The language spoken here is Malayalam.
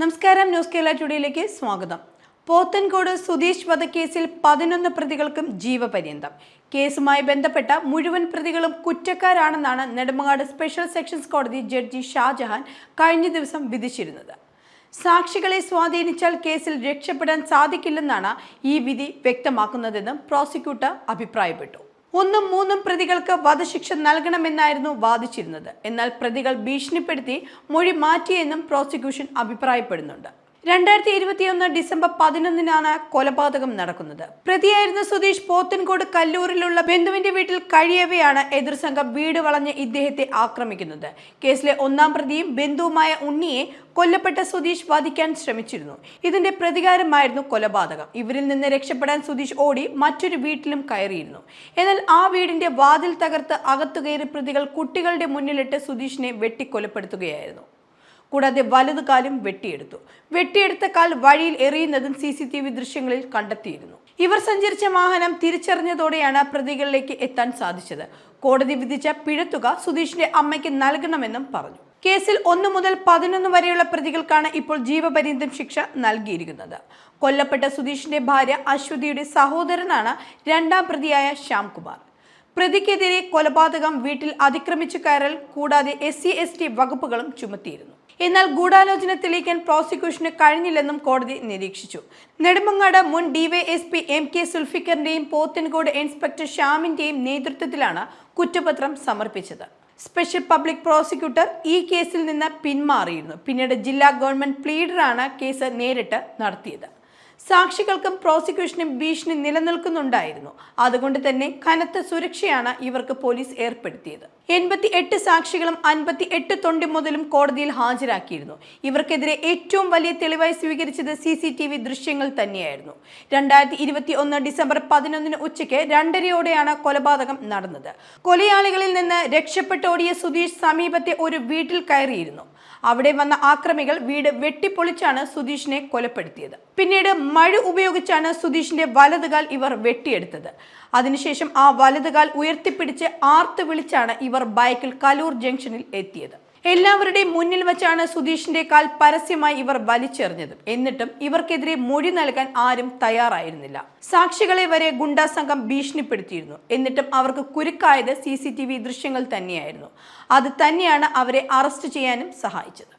നമസ്കാരം ന്യൂസ് കേരള ടുഡേയിലേക്ക് സ്വാഗതം. പോത്തൻകോട് സുധീഷ് വധക്കേസിൽ പതിനൊന്ന് പ്രതികൾക്കും ജീവപര്യന്തം. കേസുമായി ബന്ധപ്പെട്ട മുഴുവൻ പ്രതികളും കുറ്റക്കാരാണെന്നാണ് നെടുമങ്ങാട് സ്പെഷ്യൽ സെക്ഷൻസ് കോടതി ജഡ്ജി ഷാജഹാൻ കഴിഞ്ഞ ദിവസം വിധിച്ചിരുന്നത്. സാക്ഷികളെ സ്വാധീനിച്ചാൽ കേസിൽ രക്ഷപ്പെടാൻ സാധിക്കില്ലെന്നാണ് ഈ വിധി വ്യക്തമാക്കുന്നതെന്നും പ്രോസിക്യൂട്ടർ അഭിപ്രായപ്പെട്ടു. ഒന്നും മൂന്നും പ്രതികൾക്ക് വധശിക്ഷ നൽകണമെന്നായിരുന്നു വാദിച്ചിരുന്നത്. എന്നാൽ പ്രതികൾ ഭീഷണിപ്പെടുത്തി മൊഴി മാറ്റിയെന്നും പ്രോസിക്യൂഷൻ അഭിപ്രായപ്പെടുന്നുണ്ട്. രണ്ടായിരത്തി ഇരുപത്തിയൊന്ന് ഡിസംബർ പതിനൊന്നിനാണ് കൊലപാതകം നടക്കുന്നത്. പ്രതിയായിരുന്ന സുധീഷ് പോത്തൻകോട് കല്ലൂരിലുള്ള ബന്ധുവിന്റെ വീട്ടിൽ കഴിയവെയാണ് എതിർ സംഘം വീട് വളഞ്ഞ് ഇദ്ദേഹത്തെ ആക്രമിക്കുന്നത്. കേസിലെ ഒന്നാം പ്രതിയും ബന്ധുവുമായ ഉണ്ണിയെ കൊല്ലപ്പെട്ട സുധീഷ് വധിക്കാൻ ശ്രമിച്ചിരുന്നു. ഇതിന്റെ പ്രതികാരമായിരുന്നു കൊലപാതകം. ഇവരിൽ നിന്ന് രക്ഷപ്പെടാൻ സുധീഷ് ഓടി മറ്റൊരു വീട്ടിലും കയറിയിരുന്നു. എന്നാൽ ആ വീടിന്റെ വാതിൽ തകർത്ത് അകത്തുകയറി പ്രതികൾ കുട്ടികളുടെ മുന്നിലിട്ട് സുധീഷിനെ വെട്ടിക്കൊലപ്പെടുത്തുകയായിരുന്നു. കൂടാതെ വലതു കാലും വെട്ടിയെടുത്തു. വെട്ടിയെടുത്ത കാൽ വഴിയിൽ എറിയുന്നതും സി സി ടി വി ദൃശ്യങ്ങളിൽ കണ്ടെത്തിയിരുന്നു. ഇവർ സഞ്ചരിച്ച വാഹനം തിരിച്ചറിഞ്ഞതോടെയാണ് പ്രതികളിലേക്ക് എത്താൻ സാധിച്ചത്. കോടതി വിധിച്ച പിഴത്തുക സുധീഷിന്റെ അമ്മയ്ക്ക് നൽകണമെന്നും പറഞ്ഞു. കേസിൽ ഒന്ന് മുതൽ പതിനൊന്ന് വരെയുള്ള പ്രതികൾക്കാണ് ഇപ്പോൾ ജീവപര്യന്തം ശിക്ഷ നൽകിയിരിക്കുന്നത്. കൊല്ലപ്പെട്ട സുധീഷിന്റെ ഭാര്യ അശ്വതിയുടെ സഹോദരനാണ് രണ്ടാം പ്രതിയായ ശ്യാംകുമാർ. പ്രതിക്കെതിരെ കൊലപാതകം വീട്ടിൽ അതിക്രമിച്ചു കയറൽ കൂടാതെ എസ് സി എസ് ടി വകുപ്പുകളും ചുമത്തിയിരുന്നു. എന്നാൽ ഗൂഢാലോചന തെളിയിക്കാൻ പ്രോസിക്യൂഷന് കഴിഞ്ഞില്ലെന്നും കോടതി നിരീക്ഷിച്ചു. നെടുമങ്ങാട് മുൻ ഡിവൈഎസ്പി എം കെ സുൽഫിക്കറിന്റെയും പോത്തൻകോട് ഇൻസ്പെക്ടർ ഷ്യാമിന്റെയും നേതൃത്വത്തിലാണ് കുറ്റപത്രം സമർപ്പിച്ചത്. സ്പെഷ്യൽ പബ്ലിക് പ്രോസിക്യൂട്ടർ ഈ കേസിൽ നിന്ന് പിന്മാറിയിരുന്നു. പിന്നീട് ജില്ലാ ഗവൺമെന്റ് പ്ലീഡറാണ് കേസ് നേരിട്ട് നടത്തിയത്. സാക്ഷികൾക്കും പ്രോസിക്യൂഷനും ഭീഷണി നിലനിൽക്കുന്നുണ്ടായിരുന്നു. അതുകൊണ്ട് തന്നെ കനത്ത സുരക്ഷയാണ് ഇവർക്ക് പോലീസ് ഏർപ്പെടുത്തിയത്. എൺപത്തി എട്ട് സാക്ഷികളും അൻപത്തി എട്ട് തൊണ്ടി മുതലും കോടതിയിൽ ഹാജരാക്കിയിരുന്നു. ഇവർക്കെതിരെ ഏറ്റവും വലിയ തെളിവായി സ്വീകരിച്ചത് സി സി ടി വി ദൃശ്യങ്ങൾ തന്നെയായിരുന്നു. രണ്ടായിരത്തി ഇരുപത്തി ഒന്ന് ഡിസംബർ പതിനൊന്നിന് ഉച്ചയ്ക്ക് രണ്ടരയോടെയാണ് കൊലപാതകം നടന്നത്. കൊലയാളികളിൽ നിന്ന് രക്ഷപ്പെട്ടോടിയ സുധീഷ് സമീപത്തെ ഒരു വീട്ടിൽ കയറിയിരുന്നു. അവിടെ വന്ന ആക്രമികൾ വീട് വെട്ടിപ്പൊളിച്ചാണ് സുധീഷിനെ കൊലപ്പെടുത്തിയത്. പിന്നീട് മഴ ഉപയോഗിച്ചാണ് സുധീഷിന്റെ വലതുകാൽ ഇവർ വെട്ടിയെടുത്തത്. അതിനുശേഷം ആ വലതുകാൽ ഉയർത്തിപ്പിടിച്ച് ആർത്ത് വിളിച്ചാണ് ഇവർ ബൈക്കിൽ കലൂർ ജംഗ്ഷനിൽ എത്തിയത്. എല്ലാവരുടെയും മുന്നിൽ വെച്ചാണ് സുധീഷിന്റെ കാൽ പരസ്യമായി ഇവർ വലിച്ചെറിഞ്ഞത്. എന്നിട്ടും ഇവർക്കെതിരെ മൊഴി നൽകാൻ ആരും തയ്യാറായിരുന്നില്ല. സാക്ഷികളെ വരെ ഗുണ്ടാ സംഘം ഭീഷണിപ്പെടുത്തിയിരുന്നു. എന്നിട്ടും അവർക്ക് കുരുക്കായത് സി ദൃശ്യങ്ങൾ തന്നെയായിരുന്നു. അത് തന്നെയാണ് അവരെ അറസ്റ്റ് ചെയ്യാനും സഹായിച്ചത്.